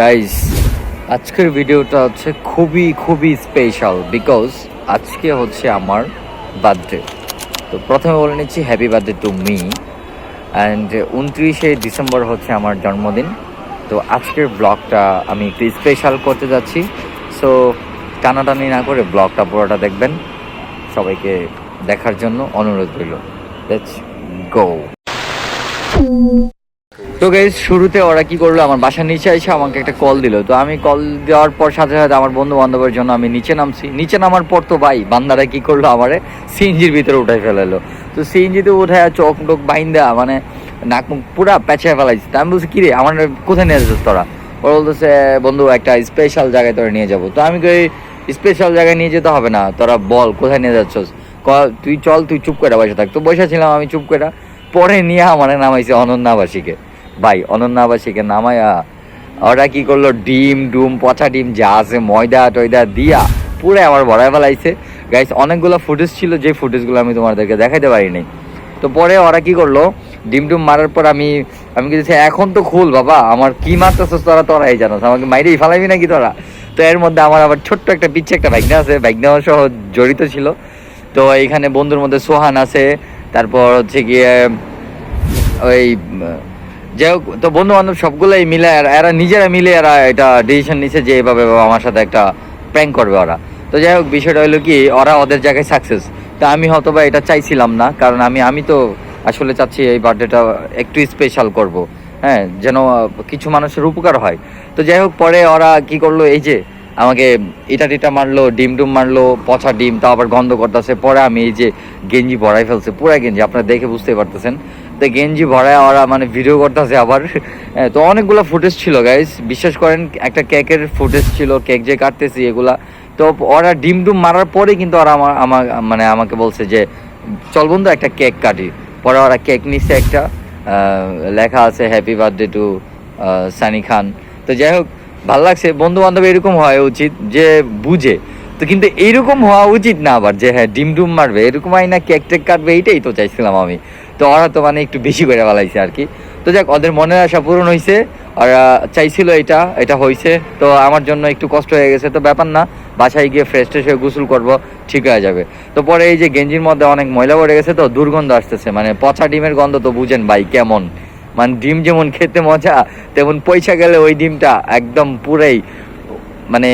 Guys আজকের ভিডিওটা হচ্ছে খুবই খুবই স্পেশাল বিকজ আজকে হচ্ছে আমার বার্থডে তো প্রথমে বলে নিচ্ছি happy birthday to me and উনত্রিশে ডিসেম্বর হচ্ছে আমার জন্মদিন। তো আজকের ব্লগটা আমি একটু স্পেশাল করতে যাচ্ছি। সো টানাটানি না করে ব্লগটা পুরোটা দেখবেন। সবাইকে দেখার জন্য অনুরোধ রইল। লেটস গো তো গাইজ শুরুতে ওরা কি করল? আমার বাসার নিচে এসে আমাকে একটা কল দিল। তো আমি কল দেওয়ার পর সাথে সাথে আমার বন্ধু বান্ধবের জন্য আমি নিচে নামছি। নিচে নামার পর তো ভাই, বান্দারা কি করল? আমারে সিএনজির ভিতরে উঠাই ফেলালো। তো সিএনজিতে উঠায় চোখ টোক বাইন্দা মানে নাক মুখ পুরা পেঁচায় ফেলাইছে। আমি বলছি, কিরে, আমার কোথায় নিয়ে যাচ্ছিস তোরা? ওরা বলতেছে, বন্ধু, একটা স্পেশাল জায়গায় তোরা নিয়ে যাব। তো আমি কই স্পেশাল জায়গায় নিয়ে যেতে হবে না। তোরা বল, কোথায় নিয়ে যাচ্ছস? তুই চল, তুই চুপ করে বসে থাক। তো বসে ছিলাম আমি চুপ করে। পরে নিয়ে আমার নামাইছে অনন্য আবাসীকে ভাই অনন্য আবাসীকে নামায়া, ওরা কি করল? ডিম, ডুম, পচা ডিম, যা আছে, ময়দা, টয়দা দিয়া পুরো আমার ভরায় ফেলাইছে। গাইস অনেকগুলো ফুটেজ ছিল, যে ফুটেজগুলো আমি তোমাদেরকে দেখাইতে পারিনি। তো পরে ওরা কি করল? ডিম, ডুম মারার পর আমি আমি কিছু এখন তো খুল, বাবা, আমার কি মারতেছিস তোরা? তোরাই জানোস, আমাকে মাইরেই ফেলাবি নাকি তোরা? তো এর মধ্যে আমার আবার ছোট্ট একটা পিচ্ছে একটা বাইকনা আছে বাইকনা সহ জড়িত ছিল। তো এইখানে বন্ধুর মধ্যে সোহান আছে, তারপর হচ্ছে গিয়ে ওই যাই হোক, তো বন্ধু বান্ধব সবগুলোই মিলে এরা- নিজেরা মিলে এরা এটা ডিসিশন নিছে যে এভাবে আমার সাথে একটা প্র্যাঙ্ক করবে ওরা। তো যাই হোক, বিষয়টা হলো কি, ওরা ওদের জায়গায় সাকসেস তা আমি হয়তো বা এটা চাইছিলাম না, কারণ আমি আমি তো আসলে চাচ্ছি এই বার্থডেটা একটু স্পেশাল করব। হ্যাঁ যেন কিছু মানুষের উপকার হয়। তো যাই হোক, পরে ওরা কি করল, এই যে আমাকে ইটা টিটা মারলো ডিম ডুম মারলো, পচা ডিম তা আবার গন্ধ করতেছে। পরে আমি এই যে গেঞ্জি ভরাই ফেলছে পুরা গেঞ্জি, আপনারা দেখে বুঝতে পারতেছেন। তো গেঞ্জি ভরায় ওরা মানে ভিডিও করতেছে আবার। তো অনেকগুলো ফুটেজ ছিল গাইজ বিশ্বাস করেন, একটা কেকের ফুটেজ ছিল কেক যে কাটতেছি এগুলা। তো ওরা ডিম ডুম মারার পরে কিন্তু ওরা আমার আমার মানে আমাকে বলছে যে, চল বন্ধু, একটা কেক কাটি। পরে ওরা কেক নিচ্ছে একটা লেখা আছে happy birthday to Sunny Khan তো যাই হোক, ভালো লাগছে। বন্ধু বান্ধব এরকম হওয়া উচিত যে বুঝে। তো কিন্তু এইরকম হওয়া উচিত না আবার যে হ্যাঁ ডিম ডুম মারবে। এরকম আই না কেক টেক কাটবে, এইটাই তো চাইছিলাম আমি। তো ওরা তো মানে একটু বেশি করে ফেলাইছে আর কি। তো যাক, ওদের মনের আশা পূরণ হয়েছে ওরা চাইছিল এটা এটা হয়েছে তো আমার জন্য একটু কষ্ট হয়ে গেছে, তো ব্যাপার না, বাসায় গিয়ে ফ্রেশ ট্রেশ হয়ে গোসল করব, ঠিক হয়ে যাবে। তো পরে এই যে গেঞ্জির মধ্যে অনেক ময়লা পড়ে গেছে, তো দুর্গন্ধ আসতেছে মানে পচা ডিমের গন্ধ তো বুঝেন ভাই কেমন। মানে ডিম যেমন খেতে মজা, তেমন পয়সা গেলে ওই ডিমটা একদম পুরাই মানে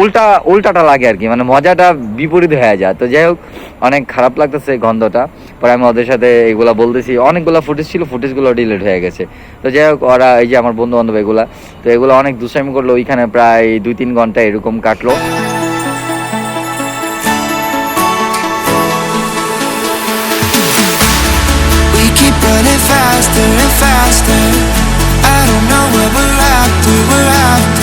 উল্টা উল্টাটা লাগে আর কি মানে মজাটা বিপরীত হয়ে যায়। তো যাই হোক অনেক খারাপ লাগতেছে গন্ধটা। পরে আমি ওদের সাথে এগুলা বলতেছি। অনেকগুলো ফুটেজ ছিল ফুটেজগুলো ডিলিট হয়ে গেছে। তো যাই হোক ওরা এই যে আমার বন্ধু বান্ধব এগুলা তো এগুলো অনেক দুষ্টামি করল। ওইখানে প্রায় দুই তিন ঘণ্টা এরকম কাটলো। Faster and faster. I don't know where we're after, we're after,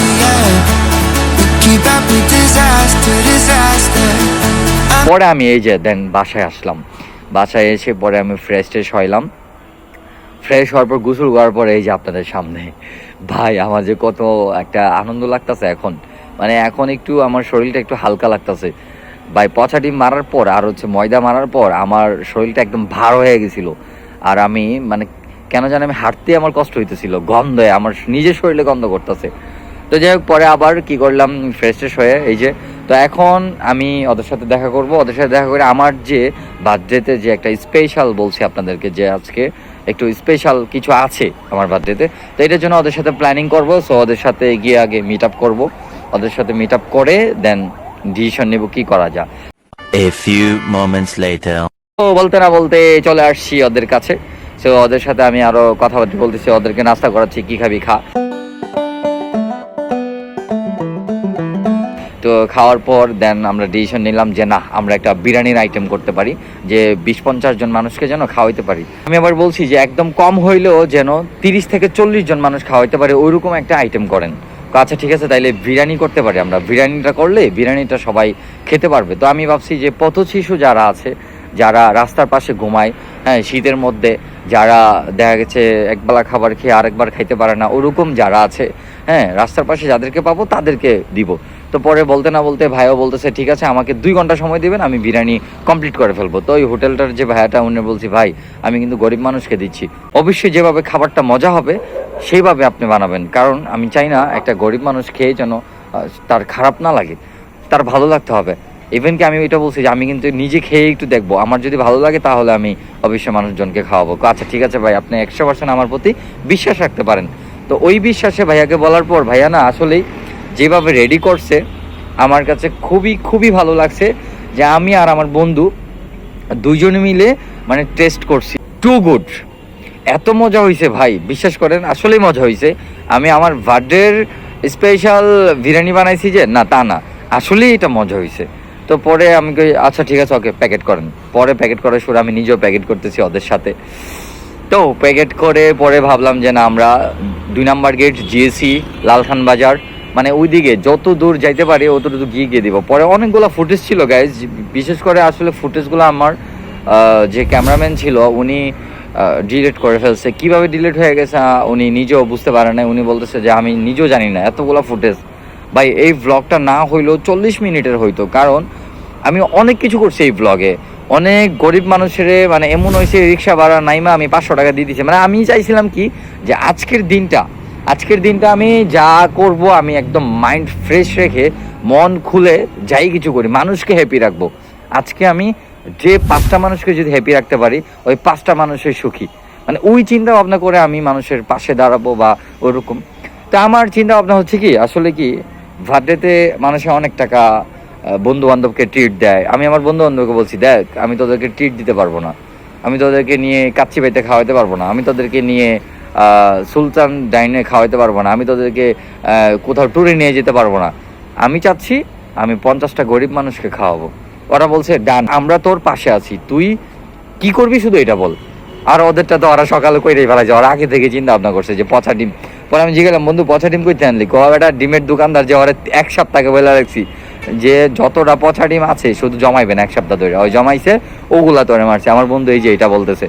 পরে আমি এই যে, দেন বাসায় আসলাম। বাসায় এসে পরে আমি ফ্রেশ ট্রেশ হইলাম। ফ্রেশ হওয়ার পর, গোসল করার পরে এই যে আপনাদের সামনে। ভাই, আমার যে কত একটা আনন্দ লাগতেছে এখন। মানে এখন একটু আমার শরীরটা একটু হালকা লাগতেছে। ভাই পচা ডিম মারার পর আর হচ্ছে ময়দা মারার পর আমার শরীরটা একদম ভার হয়ে গেছিল। আর আমি মানে কেন জানি আমি হাঁটতে আমার কষ্ট হইতেছিল, গন্ধে আমার নিজের শরীরে গন্ধ করতেছে। তো যাই হোক পরে আবার কি করলাম ফ্রেশ ট্রেশ হয়ে এই যে তো এখন আমি ওদের সাথে দেখা করব। ওদের সাথে দেখা করে আমার যে বার্থডেতে যে একটা স্পেশাল বলছি আপনাদেরকে যে আজকে একটু স্পেশাল কিছু আছে আমার বার্থডেতে তো এটার জন্য ওদের সাথে প্ল্যানিং করব। সো ওদের সাথে গিয়ে আগে মিট আপ করব। ওদের সাথে মিট আপ করে দেন ডিসিশন নেব কি করা যায়। A few moments later. তো বলতে না বলতে চলে আসছি ওদের কাছে। তো ওদের সাথে আমি আরও কথাবার্তা বলতেছি ওদেরকে নাস্তা করাচ্ছি কি খাবি খা। তো খাওয়ার পর দেন আমরা ডিসিশন নিলাম যে না, আমরা একটা বিরিয়ানির আইটেম করতে পারি, যে বিশ পঞ্চাশ জন মানুষকে যেন খাওয়াইতে পারি। আমি আবার বলছি যে একদম কম হইলেও যেন তিরিশ থেকে চল্লিশ জন মানুষ খাওয়াইতে পারে, ওইরকম একটা আইটেম করেন। আচ্ছা ঠিক আছে, তাইলে বিরিয়ানি করতে পারি আমরা। বিরিয়ানিটা করলে বিরিয়ানিটা সবাই খেতে পারবে। তো আমি ভাবছি যে পথ শিশু যারা আছে, যারা রাস্তার পাশে ঘুমায় হ্যাঁ শীতের মধ্যে, যারা দেখা গেছে একবেলা খাবার খেয়ে আরেকবার খাইতে পারে না, ওরকম যারা আছে হ্যাঁ রাস্তার পাশে যাদেরকে পাবো, তাদেরকে দিব। তো পরে বলতে না বলতে ভাইও বলতেছে, ঠিক আছে, আমাকে দুই ঘণ্টা সময় দিবেন, আমি বিরিয়ানি কমপ্লিট করে ফেলব। তো ওই হোটেলটার যে ভাইয়াটা, উনি বলছি, ভাই, আমি কিন্তু গরিব মানুষকে দিচ্ছি। অবশ্যই যেভাবে খাবারটা মজা হবে, সেইভাবে আপনি বানাবেন। কারণ আমি চাই না একটা গরিব মানুষ খেয়ে যেন তার খারাপ না লাগে, তার ভালো লাগতে হবে। ইভেন কি আমি এটা বলছি যে, আমি কিন্তু নিজে খেয়ে একটু দেখব। আমার যদি ভালো লাগে, তাহলে আমি অবশ্যই মানুষজনকে খাওয়াবো। আচ্ছা ঠিক আছে ভাই, আপনি একশো পার্সেন্ট আমার প্রতি বিশ্বাস রাখতে পারেন। তো ওই বিশ্বাসে ভাইয়াকে বলার পর, ভাইয়া, না, আসলেই যেভাবে রেডি করছে, আমার কাছে খুবই খুবই ভালো লাগছে যে আমি আর আমার বন্ধু দুইজনে মিলে মানে টেস্ট করছি। টু গুড এত মজা হয়েছে ভাই, বিশ্বাস করেন, আসলেই মজা হয়েছে আমি আমার বার্থডের স্পেশাল বিরিয়ানি বানাইছি যে, না, তা না, আসলেই এটা মজা হয়েছে তো পরে আমি আচ্ছা ঠিক আছে, ওকে প্যাকেট করেন। পরে প্যাকেট করার সুর আমি নিজেও প্যাকেট করতেছি ওদের সাথে। তো প্যাকেট করে পরে ভাবলাম যে, না, আমরা দুই নাম্বার গেট জিএসি লালখান বাজার মানে ওইদিকে যত দূর যাইতে পারি অতটুকু গিয়ে গিয়ে দিব। পরে অনেকগুলো ফুটেজ ছিল গাইজ বিশেষ করে আসলে ফুটেজগুলো আমার যে ক্যামেরাম্যান ছিল, উনি ডিলিট করে ফেলছে। কীভাবে ডিলেট হয়ে গেছে উনি নিজেও বুঝতে পারে না উনি বলতেছে যে, আমি নিজেও জানি না। এতগুলো ফুটেজ ভাই, এই ব্লগটা না হইলেও চল্লিশ মিনিটের হইতো। কারণ আমি অনেক কিছু করছি এই ব্লগে অনেক গরিব মানুষের মানে এমন হয়েছে রিক্সা ভাড়া নাইমা আমি পাঁচশো টাকা দিয়ে দিচ্ছি মানে আমি চাইছিলাম কি, যে আজকের দিনটা আজকের দিনটা আমি যা করব, আমি একদম মাইন্ড ফ্রেশ রেখে, মন খুলে যাই কিছু করি, মানুষকে হ্যাপি রাখব। আজকে আমি যে পাঁচটা মানুষকে যদি হ্যাপি রাখতে পারি, ওই পাঁচটা মানুষের সুখী। মানে ওই চিন্তা ভাবনা করে আমি মানুষের পাশে দাঁড়াবো বা ওরকম। তা আমার চিন্তা ভাবনা হচ্ছে কি, আসলে কি বার্থডেতে মানুষে অনেক টাকা বন্ধু বান্ধবকে ট্রিট দেয়। আমি আমার বন্ধু বান্ধবকে বলছি, দেখ, আমি তোদেরকে ট্রিট দিতে পারব না। আমি তোদেরকে নিয়ে কাচ্চি বাইতে খাওয়াতে পারব না। আমি তোদেরকে নিয়ে সুলতান ডাইনে খাওয়াইতে পারব না, আমি তোদেরকে কোথাও ট্যুরে নিয়ে যেতে পারব না। আমি চাচ্ছি আমি পঞ্চাশটা গরিব মানুষকে খাওয়াবো। ওরা বলছে, ডান, আমরা তোর পাশে আছি। তুই কি করবি শুধু এটা বল। আর ওদেরটা তো ওরা সকালে কইরেই ফেলাইছে, ওরা আগে থেকে চিন্তা ভাবনা করছে যে পচা ডিম। পরে আমি জিজ্ঞাসা বন্ধু, পচা ডিম কইতে আনলি? কো এটা ডিমের দোকানদার যে ওরা এক সপ্তাহকে বলে রাখছি, যে যতটা পচা ডিম আছে শুধু জমাইবেন এক সপ্তাহ ধরে ওই জমাইছে, ওগুলা তোরে মারছে। আমার বন্ধু এই যে এটা বলতেছে।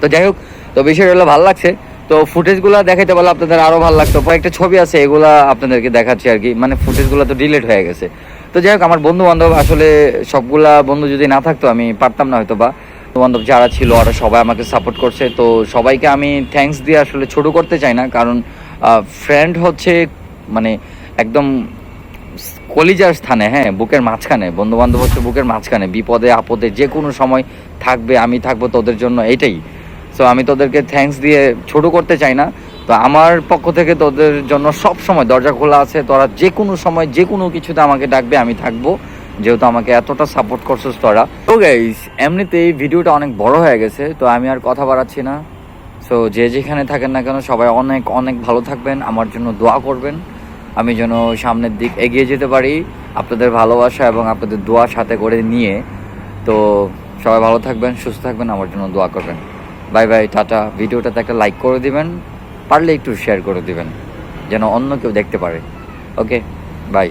তো যাই হোক, তো বিষয়টা হলো, ভালো লাগছে। তো ফুটেজগুলো দেখাইতে পারলে আপনাদের আরও ভালো লাগতো। কয়েকটা ছবি আছে, এগুলা আপনাদেরকে দেখাচ্ছি আর কি। মানে ফুটেজগুলো তো ডিলিট হয়ে গেছে। তো যাই হোক, আমার বন্ধু বান্ধব আসলে সবগুলা বন্ধু যদি না থাকতো, আমি পারতাম না হয়তো বা বন্ধু বান্ধব যারা ছিল, ওরা সবাই আমাকে সাপোর্ট করছে। তো সবাইকে আমি থ্যাঙ্কস দিয়ে আসলে ছোট করতে চাই না। কারণ ফ্রেন্ড হচ্ছে মানে একদম কলিজার স্থানে হ্যাঁ বুকের মাঝখানে। বন্ধু বান্ধব হচ্ছে বুকের মাঝখানে। বিপদে, আপদে যে কোনো সময় থাকবে, আমি থাকব তোদের জন্য, এটাই। সো আমি তোদেরকে থ্যাঙ্কস দিয়ে ছোট করতে চাই না। তো আমার পক্ষ থেকে তোদের জন্য সব সময় দরজা খোলা আছে। তোরা যে কোনো সময় যে কোনো কিছুতে আমাকে ডাকবে, আমি থাকব। যেহেতু আমাকে এতটা সাপোর্ট করছিস তোরা। তো গাইস এমনিতেই ভিডিওটা অনেক বড় হয়ে গেছে, তো আমি আর কথা বাড়াচ্ছি না। সো যে যেখানে থাকেন না কেন, সবাই অনেক অনেক ভালো থাকবেন, আমার জন্য দোয়া করবেন। আমি যেন সামনের দিক এগিয়ে যেতে পারি, আপনাদের ভালোবাসা এবং আপনাদের দোয়া সাথে করে নিয়ে। তো সবাই ভালো থাকবেন, সুস্থ থাকবেন, আমার জন্য দোয়া করবেন। বাই বাই, টাটা। ভিডিওটাতে একটা লাইক করে দিবেন, পারলে একটু শেয়ার করে দিবেন, যেন অন্য কেউ দেখতে পারে। Okay bye